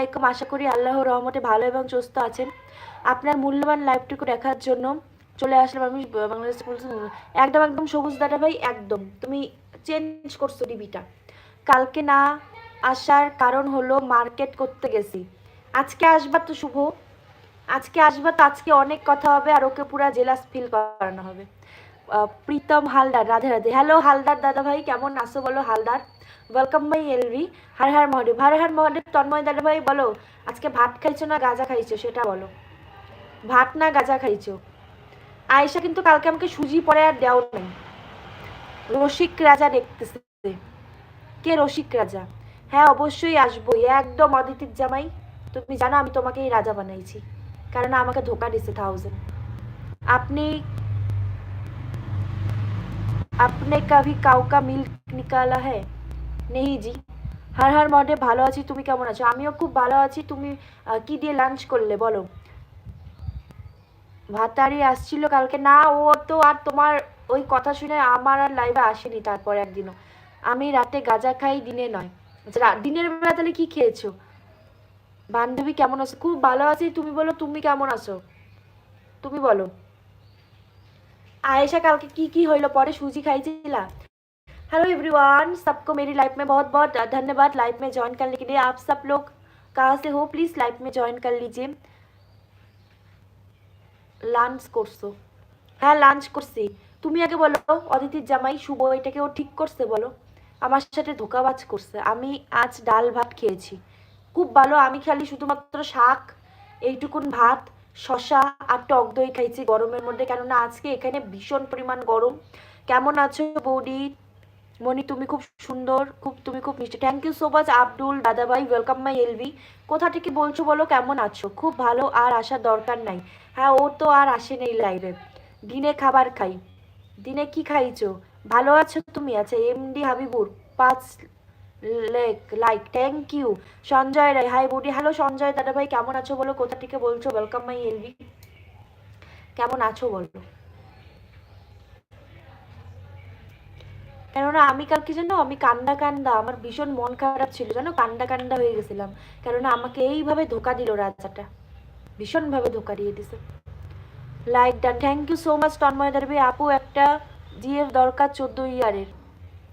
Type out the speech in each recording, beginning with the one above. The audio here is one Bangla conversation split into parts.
আলাইকুম আশা করি আল্লাহর রহমতে ভালো এবং সুস্থ আছেন। আপনার মূল্যবান লাইভটুকু দেখার জন্য চলে আসলাম আমি বাংলাদেশ একদম একদম সবুজ দাদা ভাই, একদম। তুমি চেঞ্জ করছ টিভিটা কালকে না আসার কারণ হলো মার্কেট করতে গেছি। আজকে আসবা তো শুভ। আজকে আসবা তো আজকে অনেক কথা হবে আর ওকে পুরা জেলাস ফিল করানো হবে। প্রীতম হালদার, রাধে রাধে। হ্যালো হালদার দাদা ভাই কেমন আছো বলো হালদার? ওয়েলকাম মাই এলভি হার হার মহাদেব, হার হার মহাদেব, তন্ময় দাদা ভাই বলো, আজকে ভাত খাইছো না গাঁজা খাইছো, সেটা বলো। ভাত না গাঁজা খাইছো? আয়েশা কিন্তু কালকে আমাকে সুজি পরে আর দেও নাই। রসিক রাজা দেখতেছে। কে রসিক রাজা? হ্যাঁ অবশ্যই আসব। একদম অদিতির জামাই। তুমি জানো আমি তোমাকেই রাজা বানাইছি। কারণ আমাকে ধোকা দিছে থাউজেন্ড আপনি আপনি কভি কাউকা মিল্ক নিকালা হ্যাঁ নেই জি হার হার মডে ভালো আছি তুমি কেমন আছো আমিও খুব ভালো আছি তুমি কি দিয়ে লাঞ্চ করলে বলো? ভাতারি আসছিল কালকে। না ও তো আর তোমার ওই কথা শুনে আমার আর লাইভে আসেনি তারপর একদিনও। আমি রাতে গাঁজা খাই দিনে নয়। আচ্ছা, দিনের বেলা তাহলে কি খেয়েছো? বান্ধবী কেমন আছো? খুব ভালো আছি তুমি বলো তুমি কেমন আছো? তুমি বলো। आयशा कल के की की होइलो परे सूजी खाई चिला हेलो एवरीवन सबको मेरी लाइफ में बहुत बहुत धन्यवाद लाइफ में ज्वाइन करने के लिए आप सब लोग कहाँ से हो प्लीज़ लाइफ में ज्वाइन कर लीजिए লাঞ্চ করছো হ্যাঁ লাঞ্চ করছি তুমি আগে বলো অদিতির জামাই শুভ এটাকে ও ঠিক করছে বলো আমার সাথে ধোকাবাজ করছে আমি আজ ডাল ভাত খেয়েছি খুব ভালো আমি খালি শুধুমাত্র শাক এইটুকুন ভাত শশা আর টক দই খাইছি গরমের মধ্যে, কেননা আজকে এখানে ভীষণ পরিমাণ গরম। কেমন আছো বৌদি? মনি তুমি খুব সুন্দর, খুব, তুমি খুব মিষ্টি। Thank you so much Abdul, দাদাভাই ওয়েলকাম মাই এলভি কোথা থেকে বলছো বলো, কেমন আছো? খুব ভালো, আর আসার দরকার নাই। হ্যাঁ ও তো আর আসে নেই লাইভে দিনে খাবার খাই। দিনে কি খাইছো? ভালো আছো তুমি? আচ্ছা এমডি হাবিবুর, পাঁচ lake like thank you Sanjay Roy hi বৌদি হ্যালো সঞ্জয় দাদা ভাই, কেমন আছো বলো? কোথা থেকে বলছো? ওয়েলকাম মাই এলভি কেমন আছো বলো? কেননা, আমি কালকে জানো, আমি কান্দা কান্দা, আমার ভীষণ মন খারাপ ছিল, জানো? কান্দা কান্দা হয়ে গেছিলাম। কেননা, আমাকে এইভাবে ধোকা দিল রাজাটা। ভীষণভাবে ধোকা দিয়ে দিছে। Like done thank you so much Tanmay দারবি আপু, একটা জিএফ দরকার, চোদ্দ ইয়ারের।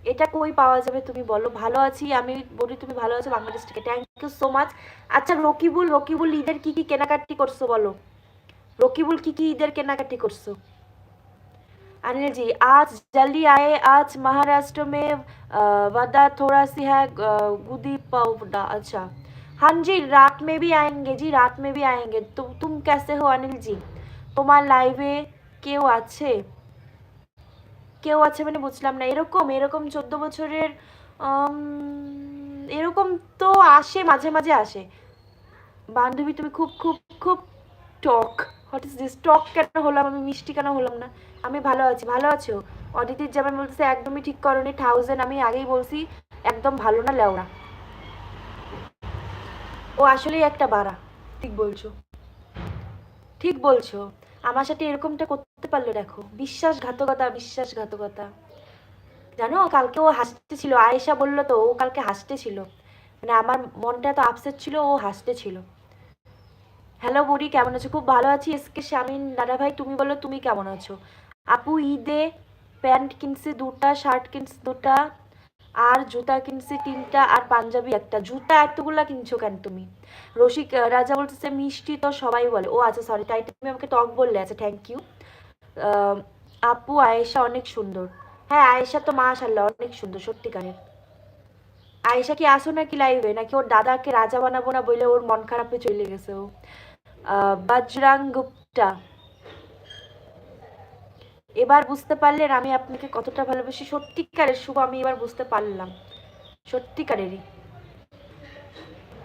এটা কই পাওয়া যাবে তুমি বলো ভালো আছি আমি বলি তুমি ভালো আছো বাংলাদেশ থেকে থ্যাংক ইউ সো মাচ আচ্ছা রকিবুল রকিবুল ঈদের কি কি কেনাকাটি করছো বলো রকিবুল কি কি ঈদের কেনাকাটি করছো अनिल जी आज जल्दी आए आज महाराष्ट्र में अ, वदा थोड़ा सी है अ, गुदी पौडा अच्छा हाँ जी रात में भी आएंगे जी रात में भी आएंगे तो तुम कैसे हो अनिल जी তোমার লাইভে কেউ আছে কেউ আছে মানে বুঝলাম না। এরকম এরকম চোদ্দ বছরের এরকম তো আসে, মাঝে মাঝে আসে। বান্ধবী তুমি খুব খুব খুব টক। হোয়াট ইজ দিস টক কেন হলাম? আমি মিষ্টি কেন হলাম না? আমি ভালো আছি, ভালো আছো? অদিতির যেমন বলতেছে, একদমই ঠিক করনি। থাউজেন্ড আমি আগেই বলছি, একদম ভালো না লেওড়া। ও আসলেই একটা বাড়া। ঠিক বলছো। ঠিক বলছো। আমার সাথে এরকমটা করতে পারল, দেখো। বিশ্বাসঘাতকতা বিশ্বাসঘাতকতা। জানো, কালকে ও হাসতে ছিল আয়েশা বলল তো, ও কালকে হাসতে ছিল মানে আমার মনটা তো আপসেট ছিল, ও হাসতে ছিল হ্যালো বুড়ি, কেমন আছো? খুব ভালো আছি। এসকে শামিন দাদা ভাই, তুমি বলো, তুমি কেমন আছো? আপু ঈদে প্যান্ট কিনছে দুটা, শার্ট কিনছে দুটা আর জুতা কিনছে তিনটা আর পাঞ্জাবি একটা। জুতা এতগুলা কিনছো কেন তুমি? রসিক রাজা বলতেছে, মিষ্টি তো সবাই বলে। ও আচ্ছা সরি তাই তুমি আমাকে টক বললে। আচ্ছা থ্যাংক ইউ আপু, আয়েশা অনেক সুন্দর। হ্যাঁ আয়েশা তো মা মাশাল্লাহ অনেক সুন্দর, সত্যিকারের। আয়েশা কি আসো নাকি লাইভে নাকি ওর দাদাকে রাজা বানাবো না বলে ওর মন খারাপে চলে গেছে ও? বজরাং গুপ্তা। এবার বুঝতে পারলেন আমি আপনাকে কতটা ভালোবাসি। সত্যিকারের শুভ আমি এবার বুঝতে পারলাম। সত্যিকারেরই।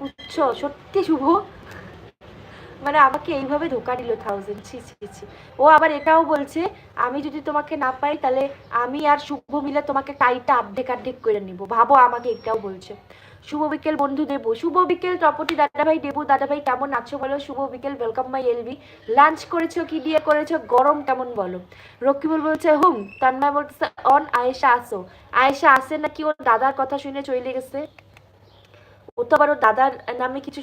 উচ্চ সত্যি শুভ? মানে আমাকে এইভাবে ধোকা দিল থাউজেন্ড ছি ছি ছি। ও আবার এটাও বলছে, আমি যদি তোমাকে না পাই তাহলে আমি আর শুভ মিলে তোমাকে টাইটা আর্ধেক আর্ধেক করে নিব। ভাবো আমাকে এটাও বলছে। শুভ বিকেল বন্ধু দেবো। শুভ বিকেল টপটি দাদাভাই দেবু। দাদাভাই কেমন আছো বলো? শুভ বিকেল ওয়েলকাম মাই এলবি লাঞ্চ করেছ, কি দিয়ে করেছ? গরম কেমন বলো? রক্ষিবুল বলছে, হুম। তন্ময় বলছে, অন আয়েশা আসো। আয়েশা আসে নাকি? ওর দাদার কথা শুনে চলে গেছে। ও তো আবার ওর দাদার নামে কিছু